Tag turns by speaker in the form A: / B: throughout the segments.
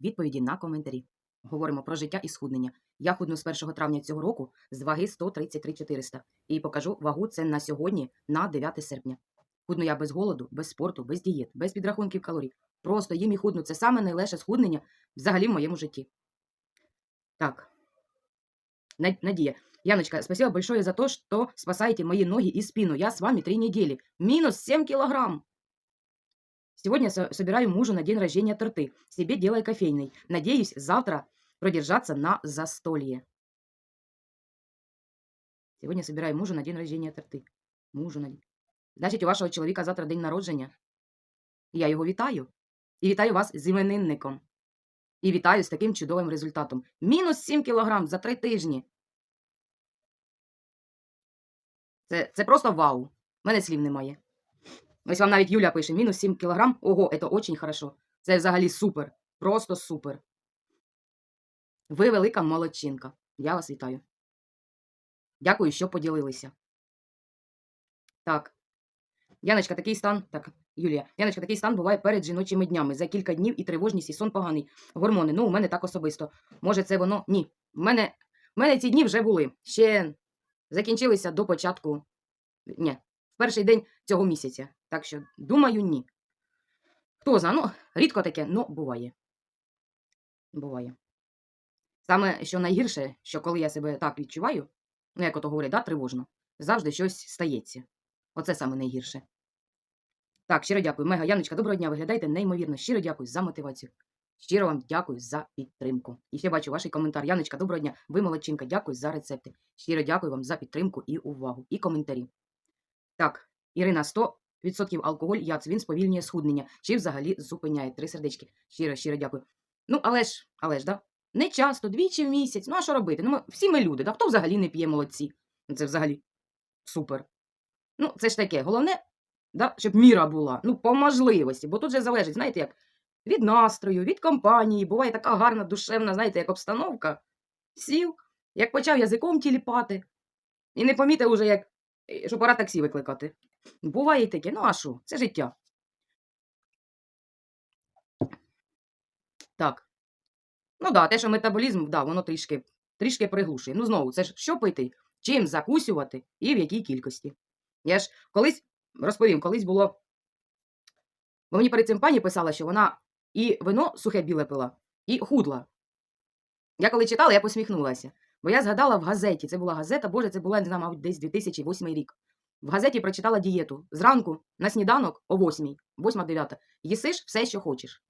A: відповіді на коментарі. Говоримо про життя і схуднення. Я худну з 1 травня цього року з ваги 133 400 і покажу вагу це на сьогодні, на 9 серпня. Худну я без голоду, без спорту, без дієт, без підрахунків калорій. Просто їм і худну. Це саме найлегше схуднення взагалі в моєму житті. Так. Надія. Яночка, спасибо большое за то, что спасаете мои ноги и спину. Я с вами три недели. Минус 7 килограмм. Сегодня со- собираю мужу на день рождения торты. Себе делай кофейный. Надеюсь, завтра продержаться на застолье. Сегодня собираю мужу на день рождения торти. Мужу на день. Значить, у вашого чоловіка завтра день народження. Я його вітаю. І вітаю вас з іменинником. І вітаю з таким чудовим результатом. Мінус 7 кілограм за три тижні. Це, це просто вау. У мене слів немає. Ось вам навіть Юля пише: мінус 7 кілограм. Ого, це дуже хорошо. Це взагалі супер. Просто супер. Ви велика молодчинка. Я вас вітаю. Дякую, що поділилися. Так. Яночка, такий стан. Так, Юлія. Яночка, такий стан буває перед жіночими днями. За кілька днів і тривожність, і сон поганий. Гормони. Ну, у мене так особисто. Може, це воно? Ні. В мене, в мене ці дні вже були. Ще закінчилися до початку. Ні, перший день цього місяця. Так що, думаю, ні. Хто знає, ну, рідко таке, ну, буває. Буває. Саме що найгірше, що коли я себе так відчуваю, ну, як ото говорять, да, тривожно, завжди щось стається. Оце саме найгірше. Так, щиро дякую. Мега Яночка, доброго дня. Виглядаєте неймовірно. Щиро дякую за мотивацію. Щиро вам дякую за підтримку. І ще бачу ваш коментар. Яночка, доброго дня. Ви молодчинка, дякую за рецепти. Щиро дякую вам за підтримку і увагу. І коментарі. Так, Ірина, 100% алкоголь, яц, він сповільнює схуднення. Чи взагалі зупиняє? Три сердечки. Щиро, щиро дякую. Ну, але ж, але ж, да? Не часто, двічі в місяць. Ну, а що робити? Ну, ми, всі ми люди, да? хто взагалі не п'є молодці? Це взагалі супер. Ну, це ж таке, головне, да, щоб міра була, ну, по можливості, бо тут же залежить, знаєте, як від настрою, від компанії, буває така гарна, душевна, знаєте, як обстановка. Сів, як почав язиком тіліпати, і не помітив уже, як, е, що пора таксі викликати. Буває таке, ну а що, це життя. Так. Ну да, те, що метаболізм, да, воно трішки, трішки приглушує. Ну, знову, це ж що пити, чим закусювати і в якій кількості. Я ж колись розповім, колись було. Бо мені перед цим пані писала, що вона і вино сухе біле пила, і худла. Я коли читала, я посміхнулася. Бо я згадала в газеті, це була газета, боже, це була, не знаю, мабуть, десь 2008 рік. В газеті прочитала дієту. Зранку на сніданок о 8, 8-9, їсиш все, що хочеш.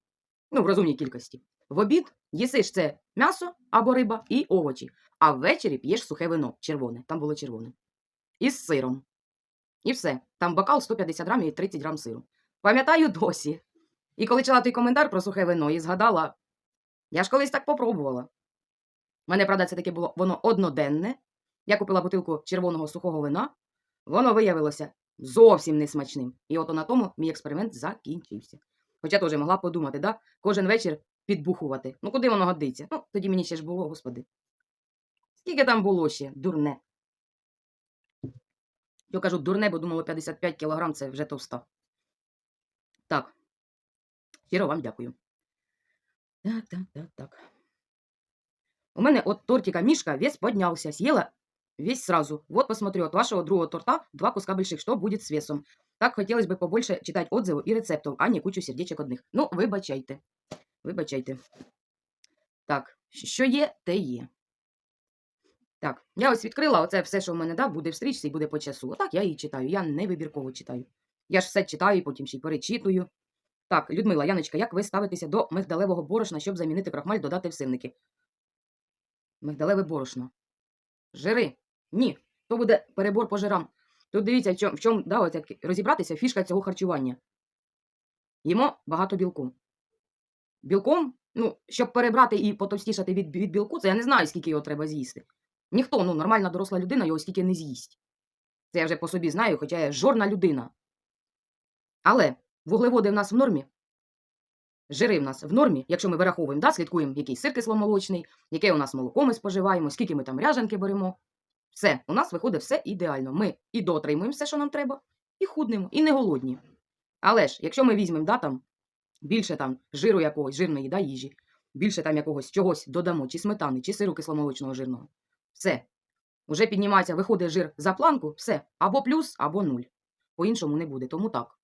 A: Ну, в розумній кількості. В обід їсиш це м'ясо або риба і овочі, а ввечері п'єш сухе вино, червоне, там було червоне. Із сиром. І все. Там бокал 150 грамів і 30 грам сиру. Пам'ятаю досі. І коли читала той коментар про сухе вино і згадала, я ж колись так попробувала. Мене, правда, це таке було воно одноденне. Я купила бутилку червоного сухого вина, воно виявилося зовсім несмачним. І от на тому мій експеримент закінчився. Хоча теж могла подумати, да? кожен вечір підбухувати. Ну куди воно годиться? Ну, тоді мені ще ж було, господи. Скільки там було ще? Дурне. Я кажу дурне, бо думала 55 кілограм це вже товста. Так. Щиро вам дякую. Так, так, так, так. У мене от тортика Мишка вес поднялся. Съела весь сразу. Вот посмотрю, от вашего другого торта два куска больших. Что будет с весом? Так хотелось бы побольше читать отзывы и рецептов, а не кучу сердечок одних. Ну, вибачайте. Вибачайте. Так, що є, те є. Так, я ось відкрила оце все, що в мене да, буде в стрічці і буде по часу. Отак я її читаю. Я не вибірково читаю. Я ж все читаю і потім ще й перечитую. Так, Людмила, Яночка, як ви ставитеся до мигдалевого борошна, щоб замінити крахмаль, додати в сирники? Мигдалеве борошно. Жири. Ні. То буде перебор по жирам. Тут дивіться, в чому, в чому да, от розібратися фішка цього харчування. Їмо багато білку. Білком, ну, щоб перебрати і потовстішати від, від білку, це я не знаю, скільки його треба з'їсти. Ніхто, ну, нормальна доросла людина його скільки не з'їсть. Це я вже по собі знаю, хоча я жорна людина. Але вуглеводи в нас в нормі. Жири в нас в нормі, якщо ми вираховуємо, да, слідкуємо, який сир кисломолочний, яке у нас молоко ми споживаємо, скільки ми там ряженки беремо. Все, у нас виходить все ідеально. Ми і дотримуємо все, що нам треба, і худнемо, і не голодні. Але ж, якщо ми візьмемо да, там, більше там, жиру якогось, жирної да, їжі, більше там якогось чогось додамо, чи сметани, чи сиру кисломолочного жирного. Все. Уже піднімається, виходить жир за планку, все. Або плюс, або нуль. По-іншому не буде, тому так.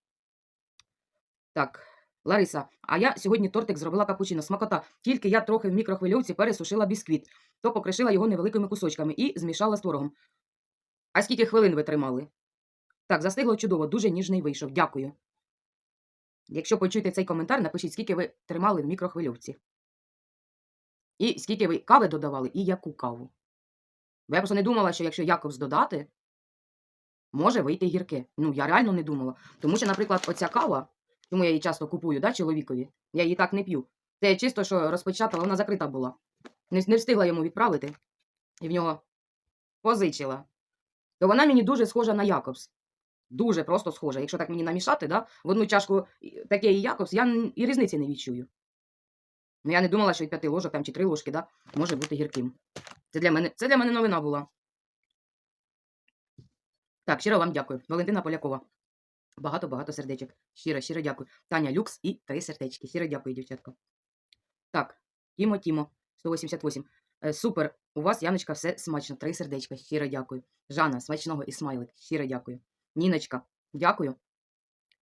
A: Так, Лариса, а я сьогодні тортик зробила капучино. Смакота. Тільки я трохи в мікрохвильовці пересушила бісквіт, то покришила його невеликими кусочками і змішала з творогом. А скільки хвилин ви тримали? Так, застигло чудово, дуже ніжний вийшов. Дякую. Якщо почуєте цей коментар, напишіть, скільки ви тримали в мікрохвильовці. І скільки ви кави додавали, і яку каву. Бо я просто не думала, що якщо Якобс додати, може вийти гірке. Ну, я реально не думала. Тому що, наприклад, оця кава, тому я її часто купую, да, чоловікові, я її так не п'ю. Це чисто, що розпочата, вона закрита була. Не, не встигла йому відправити, і в нього позичила. То вона мені дуже схожа на Якобс. Дуже просто схожа. Якщо так мені намішати, да, в одну чашку таке і Якобс, я і різниці не відчую. Ну, я не думала, що від п'яти ложок там, чи три ложки да, може бути гірким. Це для мене, це для мене новина була. Так, щиро вам дякую. Валентина Полякова. Багато-багато сердечок. Щиро, щиро дякую. Таня Люкс і три сердечки. Щиро дякую, дівчатка. Так, Тімо, Тімо, 188. Е, супер. У вас, Яночка, все смачно. Три сердечка. Щиро дякую. Жанна, смачного і смайлик. Щиро дякую. Ніночка, дякую.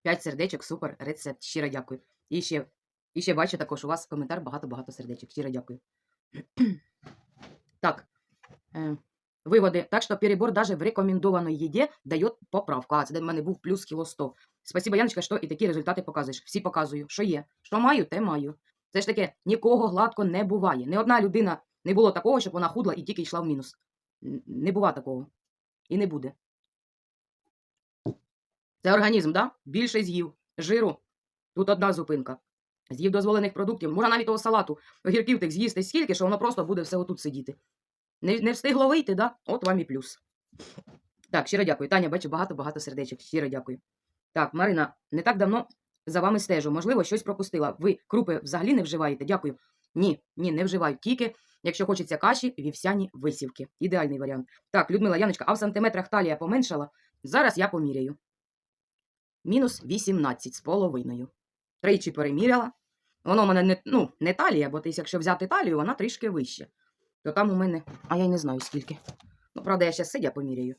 A: П'ять сердечок, супер, рецепт. Щиро дякую. І ще, і ще бачу також у вас коментар багато-багато сердечок. Щиро дякую. так. Е, виводи. Так що перебор даже в рекомендованій еде дає поправку. А, це для мене був плюс кіло 100. Спасибо, Яночка, що і такі результати показуєш. Всі показую, що є. Що маю, те маю. Це ж таке, нікого гладко не буває. Ні одна людина не було такого, щоб вона худла і тільки йшла в мінус. Не бува такого. І не буде. Це організм, да? Більше з'їв. Жиру. Тут одна зупинка. З'їв дозволених продуктів. Можна навіть того салату, огірків тих з'їсти стільки, що воно просто буде все отут сидіти. Не, не встигло вийти, да? От вам і плюс. Так, щиро дякую. Таня, бачу, багато-багато сердечок. Щиро дякую. Так, Марина, не так давно за вами стежу. Можливо, щось пропустила. Ви крупи взагалі не вживаєте? Дякую. Ні, ні, не вживаю. Тільки, якщо хочеться каші, вівсяні висівки. Ідеальний варіант. Так, Людмила Яночка, а в сантиметрах талія поменшала? Зараз я поміряю. Мінус 18 з половиною. Тричі переміряла. Воно в мене не, ну, не талія, бо ти, якщо взяти талію, вона трішки вища. То там у мене. А я й не знаю скільки. Ну, правда, я ще сидя поміряю.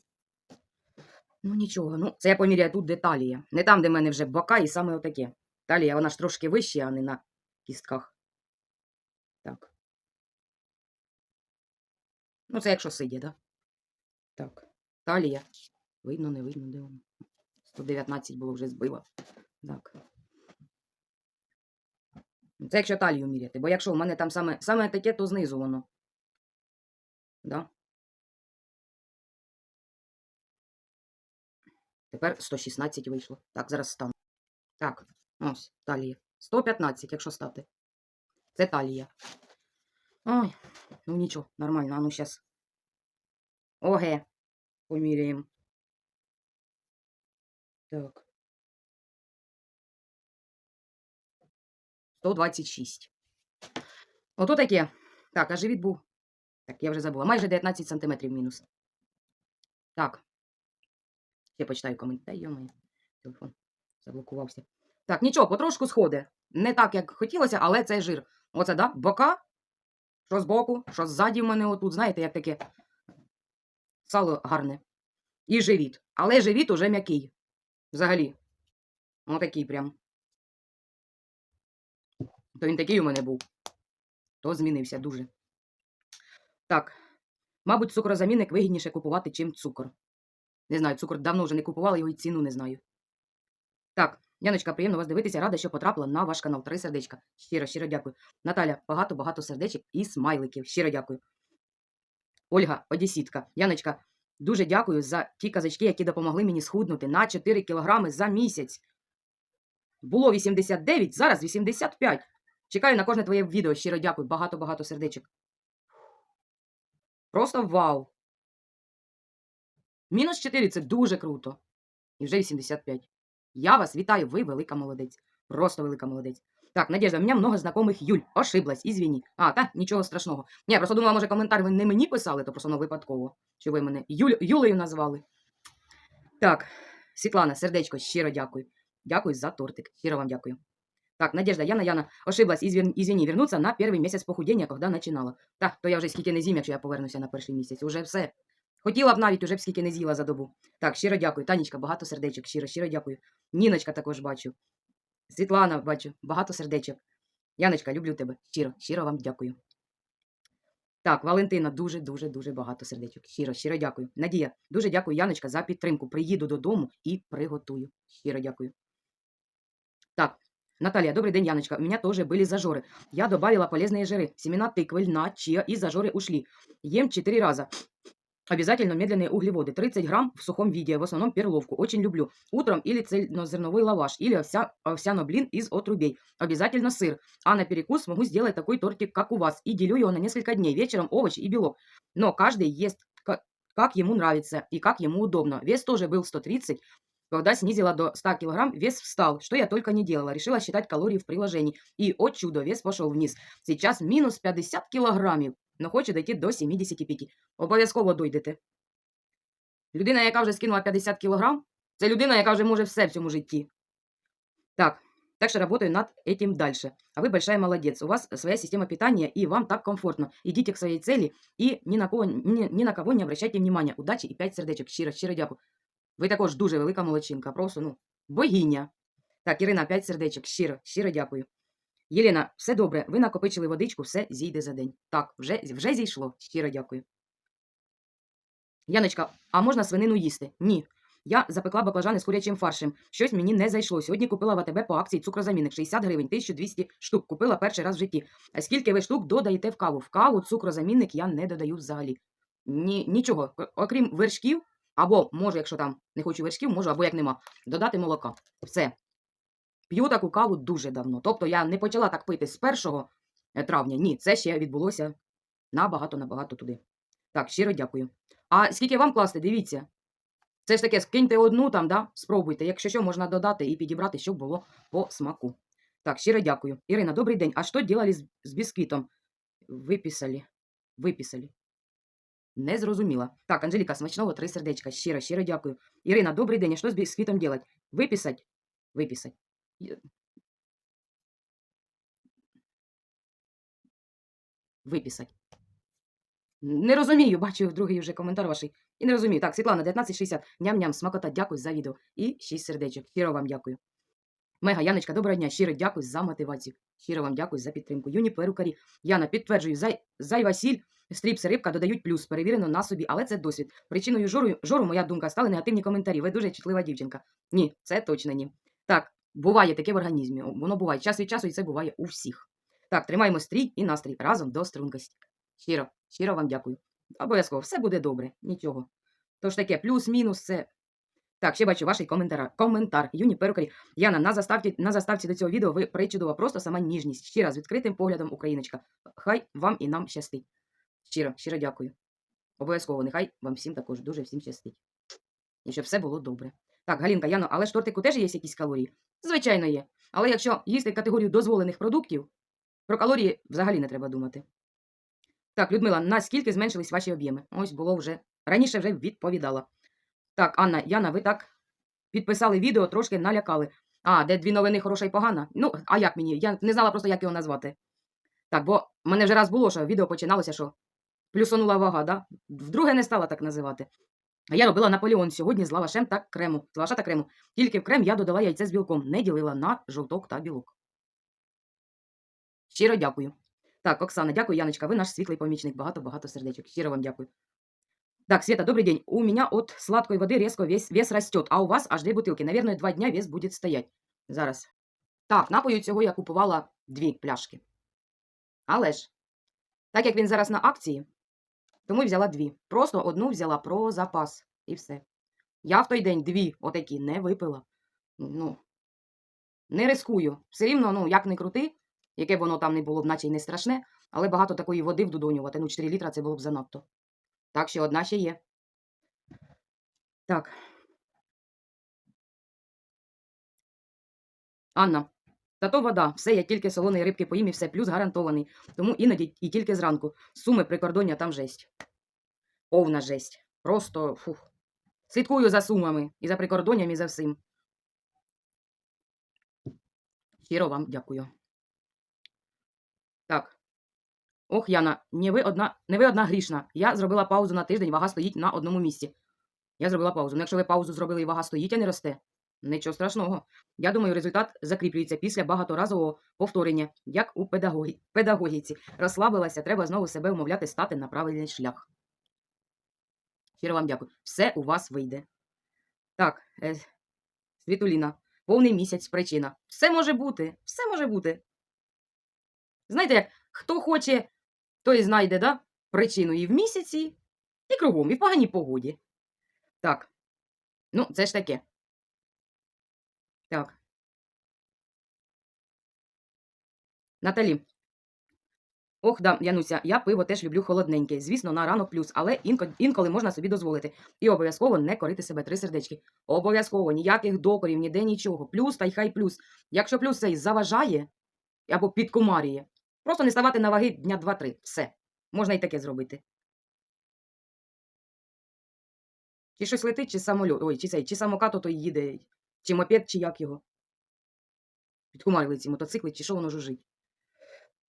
A: Ну, нічого. Ну, це я поміряю тут, де талія. Не там, де в мене вже бока і саме отаке. Талія, вона ж трошки вища, а не на кістках. Так. Ну, це якщо сидя, да? Так. Талія. Видно, не видно, де воно. 119 було вже збила. Так. Ну, Це якщо талію міряти, бо якщо в мене там саме, саме таке, то знизу воно. Да? Тепер 116 вийшло. Так, зараз стану. Так, ось, талія. 115, якщо стати. Це талія. Ой, ну нічого, нормально. А ну зараз. Оге. Поміряємо. Так. 126. Ото таке. Так, а живіт був. Так, я вже забула. Майже 19 сантиметрів мінус. Так. Ще почитаю коментарі. Йомаю. Телефон заблокувався. Так, нічого, потрошку сходить. Не так, як хотілося, але це жир. Оце, да? Бока. Що збоку, що ззаді в мене отут, знаєте, як таке сало гарне. І живіт. Але живіт уже м'який. Взагалі. Отакий прям. То він такий у мене був. То змінився дуже. Так. Мабуть, цукрозамінник вигідніше купувати, чим цукор. Не знаю, цукор давно вже не купувала, його й ціну не знаю. Так, Яночка, приємно вас дивитися. Рада, що потрапила на ваш канал. Три сердечка. Щиро, щиро дякую. Наталя, багато-багато сердечок і смайликів. Щиро дякую. Ольга, Одесітка. Яночка, дуже дякую за ті казачки, які допомогли мені схуднути на 4 кілограми за місяць. Було 89, зараз 85. Чекаю на кожне твоє відео. Щиро дякую. Багато-багато сердечок. Просто вау. Мінус 4 це дуже круто. І вже 85. Я вас вітаю, ви велика молодець. Просто велика молодець. Так, Надежда, у меня много знакомых Юль. Ошиблась, извини. А, та, нічого страшного. Я просто думала, може коментар ви не мені писали, то просто воно випадково. Що ви мене Юль, Юлею назвали. Так, Світлана, сердечко, щиро дякую. Дякую за тортик. Щиро вам дякую. Так, Надежда, Яна, Яна, ошиблась, извин, извини, вернуться на перший місяць похудіння, коли починала. Так, то я вже скільки не з'їм, якщо я повернуся на перший місяць. Уже все. Хотіла б навіть, уже б скільки не з'їла за добу. Так, щиро дякую. Танечка, багато сердечок, щиро, щиро дякую. Ніночка також бачу. Світлана бачу, багато сердечок. Яночка, люблю тебе. Щиро, щиро вам дякую. Так, Валентина, дуже, дуже, дуже багато сердечок. Щиро, щиро дякую. Надія, дуже дякую, Яночка, за підтримку. Приїду додому і приготую. Щиро дякую. Наталья, добрый день, Яночка. У меня тоже были зажоры. Я добавила полезные жиры. Семена тыквы, льна, чиа и зажоры ушли. Ем 4 раза. Обязательно медленные углеводы. 30 грамм в сухом виде, в основном перловку. Очень люблю. Утром или цельнозерновой лаваш, или овся, овсяно-блин из отрубей. Обязательно сыр. А на перекус могу сделать такой тортик, как у вас. И делю его на несколько дней. Вечером овощи и белок. Но каждый ест ка- как ему нравится и как ему удобно. Вес тоже был 130. Когда снизила до 100 килограмм, вес встал. Что я только не делала. Решила считать калории в приложении. И, о чудо, вес пошел вниз. Сейчас минус 50 кілограмів, но хоче дойти до 75. Обов'язково дойдете. Людина, яка вже скинула 50 кілограм, це людина, яка вже може все в цьому житті. Так, так что работаю над этим дальше. А вы большая молодец. У вас своя система питания, и вам так комфортно. Идите к своей цели и ни на кого, ни, ни на кого не обращайте внимания. Удачі і 5 сердечок. Щиро, щиро дякую. Ви також дуже велика молодчинка. Просто, ну, богиня. Так, Ірина, 5 сердечок. Щиро, щиро дякую. Єлена, все добре. Ви накопичили водичку, все зійде за день. Так, вже, вже зійшло. Щиро дякую. Яночка, а можна свинину їсти? Ні. Я запекла баклажани з курячим фаршем. Щось мені не зайшло. Сьогодні купила в АТБ по акції цукрозамінник 60 гривень, 1200 штук. Купила перший раз в житті. А скільки ви штук додаєте в каву? В каву цукрозамінник я не додаю взагалі. Ні, нічого. Окрім вершків, або, може, якщо там не хочу вершків, можу, або як нема, додати молока. Все. П'ю таку каву дуже давно. Тобто я не почала так пити з 1 травня. Ні, це ще відбулося набагато-набагато туди. Так, щиро дякую. А скільки вам класти, дивіться. Це ж таке, скиньте одну там, да? спробуйте. Якщо що, можна додати і підібрати, щоб було по смаку. Так, щиро дякую. Ірина, добрий день. А що делали з, з бісквітом? Виписали. Виписали. Не зрозуміла. Так, Анжеліка, смачного, три сердечка. Щиро, щиро дякую. Ірина, добрий день. А що з бісквітом делать? Виписать? Виписать. Виписать. Не розумію, бачу другий вже коментар ваший. І не розумію. Так, Світлана, 1960. Ням-ням, смакота, дякую за відео. І 6 сердечок. Щиро вам дякую. Мега, Яночка, доброго дня. Щиро дякую за мотивацію. Щиро вам дякую за підтримку. Юні перукарі. Яна, підтверджую, зай, зайва сіль, стріпси, рибка додають плюс, перевірено на собі, але це досвід. Причиною жору, жору, моя думка, стали негативні коментарі. Ви дуже чутлива дівчинка. Ні, це точно ні. Так, буває таке в організмі. Воно буває час від часу, і це буває у всіх. Так, тримаємо стрій і настрій разом до стрункості. Щиро, щиро вам дякую. Обов'язково, все буде добре, нічого. Тож таке, плюс-мінус, це. Так, ще бачу ваш коментар. Коментар. Юні перукарі. Яна, на заставці, на заставці до цього відео ви причудова, просто сама ніжність. Щира, з відкритим поглядом україночка. Хай вам і нам щастить. Щиро, щиро дякую. Обов'язково, нехай вам всім також дуже всім щастить. І щоб все було добре. Так, Галінка, Яно, але ж тортику теж є якісь калорії? Звичайно, є. Але якщо їсти категорію дозволених продуктів, про калорії взагалі не треба думати. Так, Людмила, наскільки зменшились ваші об'єми? Ось було вже. Раніше вже відповідала. Так, Анна, Яна, ви так підписали відео, трошки налякали. А, де дві новини хороша і погана? Ну, а як мені? Я не знала просто, як його назвати. Так, бо мене вже раз було, що відео починалося, що плюсонула вага, да? Вдруге не стала так називати. А я робила Наполеон сьогодні з лавашем та крему. З лаваша та крему. Тільки в крем я додала яйце з білком, не ділила на жовток та білок. Щиро дякую. Так, Оксана, дякую, Яночка. Ви наш світлий помічник. Багато-багато сердечок. Щиро вам дякую. Так, Света, добрый день. У меня от сладкой воды резко вес, вес растет, а у вас аж дві бутилки. Наверное, два дня вес будет стоять. Зараз. Так, напою цього я купувала дві пляшки. Але ж, так як він зараз на акції, тому взяла дві. Просто одну взяла про запас. І все. Я в той день дві отакі не випила. Ну, не рискую. Все рівно, ну, як не крути, яке б воно там не було, наче й не страшне, але багато такої води вдудонювати. Ну, 4 літра це було б занадто. Так, ще одна ще є. Так. Анна, та то вода, все, я тільки солоної рибки поїм і все, плюс гарантований. Тому іноді і тільки зранку. Суми прикордоння там жесть. Повна жесть. Просто фух. Слідкую за сумами і за прикордонням, і за всім. Щиро вам дякую. Так. Ох, Яна, не ви одна, не ви одна грішна. Я зробила паузу на тиждень, вага стоїть на одному місці. Я зробила паузу. Ну, якщо ви паузу зробили і вага стоїть, а не росте, нічого страшного. Я думаю, результат закріплюється після багаторазового повторення, як у педагогі... педагогіці. Розслабилася, треба знову себе вмовляти стати на правильний шлях. Щиро вам дякую. Все у вас вийде. Так, е, Світуліна, повний місяць причина. Все може бути, все може бути. Знаєте, як хто хоче, той знайде да? причину і в місяці, і кругом, і в поганій погоді. Так. Ну, це ж таке. Так. Наталі. Ох, да, Януся, я пиво теж люблю холодненьке. Звісно, на ранок плюс, але інколи, інколи можна собі дозволити. І обов'язково не корити себе три сердечки. Обов'язково ніяких докорів, ніде нічого. Плюс та й хай плюс. Якщо плюс цей заважає або підкумарює, просто не ставати на ваги дня два-три. Все. Можна і таке зробити. Чи щось летить, чи самольот. Ой, чи цей, чи самокат ото їде, чи мопед, чи як його. Підкумарили ці мотоцикли, чи що воно жужить.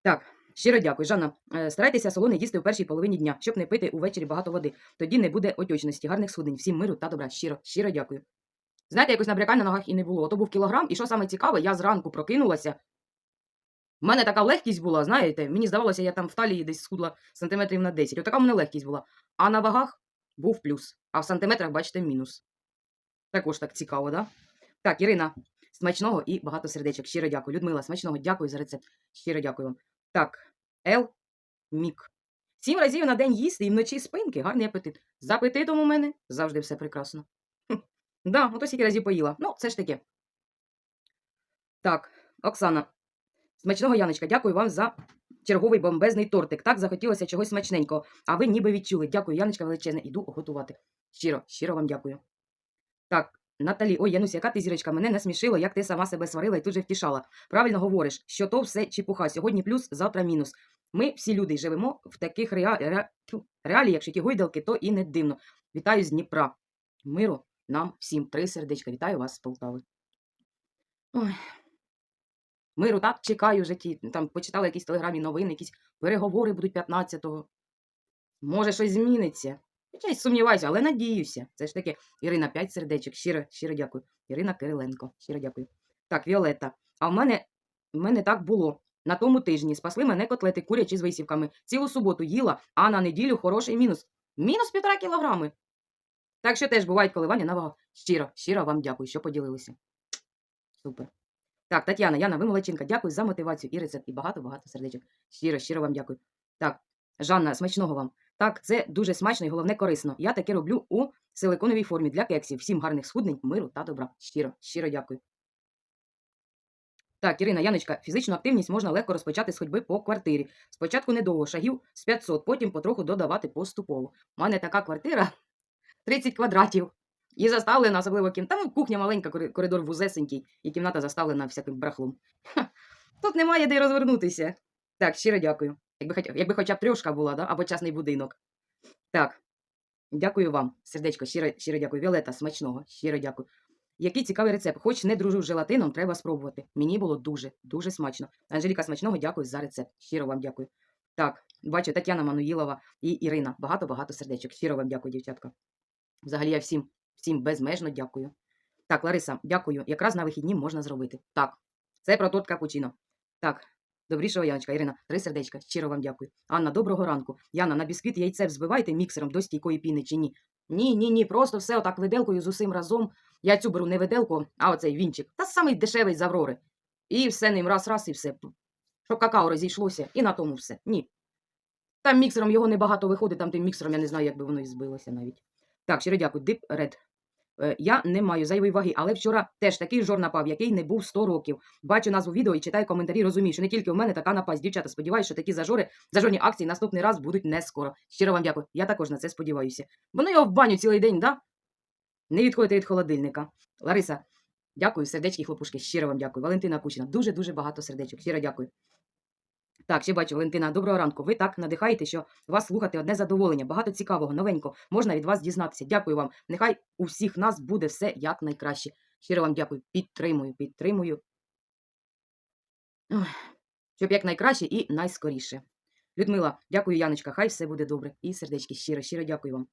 A: Так, щиро дякую. Жанна, е, старайтеся солоне їсти у першій половині дня, щоб не пити увечері багато води. Тоді не буде отечності, гарних схудень. Всім миру та добра. Щиро, щиро дякую. Знаєте, якось набрякань на ногах і не було. Ото був кілограм, і що саме цікаве, я зранку прокинулася. У мене така легкість була, знаєте, мені здавалося, я там в талії десь схудла сантиметрів на 10. Отака в мене легкість була. А на вагах був плюс, а в сантиметрах, бачите, мінус. Також так цікаво, да? Так, Ірина, смачного і багато сердечок. Щиро дякую. Людмила, смачного дякую за рецепт. Щиро дякую вам. Так, Ел Мік. Сім разів на день їсти і вночі спинки, гарний апетит. З апетитом у мене завжди все прекрасно. Хм. Да, ото скільки разів поїла. Ну, це ж таке. Так, Оксана. Смачного Яночка, дякую вам за черговий бомбезний тортик. Так захотілося чогось смачненького. А ви ніби відчули. Дякую, Яночка величезне. Іду готувати. Щиро, щиро вам дякую. Так, Наталі, ой, Янусь, яка ти зірочка, мене насмішило, як ти сама себе сварила і тут же втішала. Правильно говориш, що то все чепуха. Сьогодні плюс, завтра мінус. Ми всі люди живемо в таких реа... ре... реаліях, що ті гойдалки, то і не дивно. Вітаю з Дніпра. Миру нам всім. Три сердечка. Вітаю вас з Полтави. Ой. Миру так чекаю в житті. Там почитала якісь телеграмі новини, якісь переговори будуть 15-го. Може, щось зміниться. Хоча й сумніваюся, але надіюся. Це ж таке. Ірина, 5 сердечок. Щиро, щиро дякую. Ірина Кириленко. Щиро дякую. Так, Віолетта. А в мене, в мене так було. На тому тижні спасли мене котлети курячі з висівками. Цілу суботу їла, а на неділю хороший мінус. Мінус півтора кілограми. Так що теж бувають коливання на вагах. Щиро, щиро вам дякую, що поділилися. Супер. Так, Тетяна, Яна, ви молодчинка. Дякую за мотивацію і рецепт, і багато-багато сердечок. Щиро, щиро вам дякую. Так, Жанна, смачного вам. Так, це дуже смачно і головне корисно. Я таке роблю у силиконовій формі для кексів. Всім гарних схуднень, миру та добра. Щиро, щиро дякую. Так, Ірина, Яночка, фізичну активність можна легко розпочати з ходьби по квартирі. Спочатку недовго, шагів з 500, потім потроху додавати поступово. У мене така квартира 30 квадратів. І заставлена, особливо кім. Там кухня маленька, коридор вузесенький, і кімната заставлена всяким брахлом. Ха, Тут немає де розвернутися. Так, щиро дякую. Якби, хоч, якби хоча б трьошка була, да? або частний будинок. Так. Дякую вам, сердечко, щиро, щиро дякую. Віолета, смачного, щиро дякую. Який цікавий рецепт. Хоч не дружу з желатином, треба спробувати. Мені було дуже, дуже смачно. Анжеліка, смачного, дякую за рецепт. Щиро вам дякую. Так, бачу, Тетяна Мануїлова і Ірина. Багато-багато сердечок. Щиро вам дякую, дівчатка. Взагалі я всім, всім безмежно дякую. Так, Лариса, дякую. Якраз на вихідні можна зробити. Так, це про торт капучино. Так, добрішого Яночка, Ірина, три сердечка. Щиро вам дякую. Анна, доброго ранку. Яна, на бісквіт яйце взбивайте міксером до стійкої піни чи ні? Ні, ні, ні, просто все отак виделкою з усім разом. Я цю беру не виделку, а оцей вінчик. Та самий дешевий з Аврори. І все ним раз-раз і все. Щоб какао розійшлося, і на тому все. Ні. Там міксером його небагато виходить, там тим міксером я не знаю, як би воно і збилося навіть. Так, щиро дякую. Дип Ред. Е, Я не маю зайвої ваги, але вчора теж такий жор напав, який не був 100 років. Бачу назву відео і читаю коментарі, розумію, що не тільки у мене така напасть. Дівчата, сподіваюся, що такі зажори, зажорні акції наступний раз будуть не скоро. Щиро вам дякую. Я також на це сподіваюся. Воно його в баню цілий день, да? Не відходите від холодильника. Лариса, дякую, сердечки, хлопушки. Щиро вам дякую. Валентина Кучина, дуже-дуже багато сердечок. Щиро дякую. Так, ще бачу, Валентина, доброго ранку. Ви так надихаєте, що вас слухати одне задоволення. Багато цікавого, новенького. Можна від вас дізнатися. Дякую вам. Нехай у всіх нас буде все як найкраще. Щиро вам дякую. Підтримую, підтримую. Щоб якнайкраще і найскоріше. Людмила, дякую, Яночка, хай все буде добре. І сердечки, щиро, щиро дякую вам.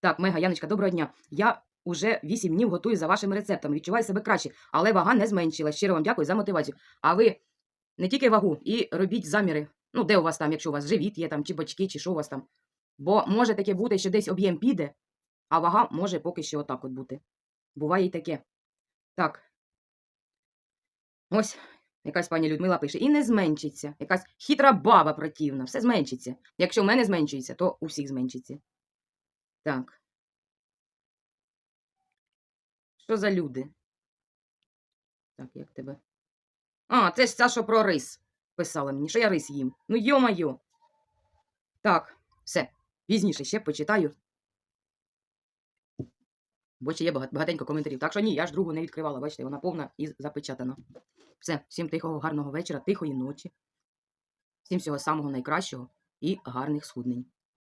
A: Так, Мега, Яночка, доброго дня. Я уже 8 днів готую за вашими рецептами. Відчуваю себе краще, але вага не зменшила. Щиро вам дякую за мотивацію. А ви не тільки вагу, і робіть заміри. Ну, де у вас там, якщо у вас живіт є, там, чи бочки, чи що у вас там. Бо може таке бути, що десь об'єм піде, а вага може поки що отак от бути. Буває і таке. Так. Ось якась пані Людмила пише. І не зменшиться. Якась хитра баба противна. Все зменшиться. Якщо в мене зменшується, то у всіх зменшиться. Так. Що за люди? Так, як тебе? А, це ж ця, що про рис писала мені, що я рис їм. Ну, йо-майо. Так, все. Пізніше ще почитаю. Бо ще є багат- багатенько коментарів. Так що ні, я ж другу не відкривала, бачите, вона повна і запечатана. Все, всім тихого, гарного вечора, тихої ночі. Всім всього самого найкращого і гарних схуднень.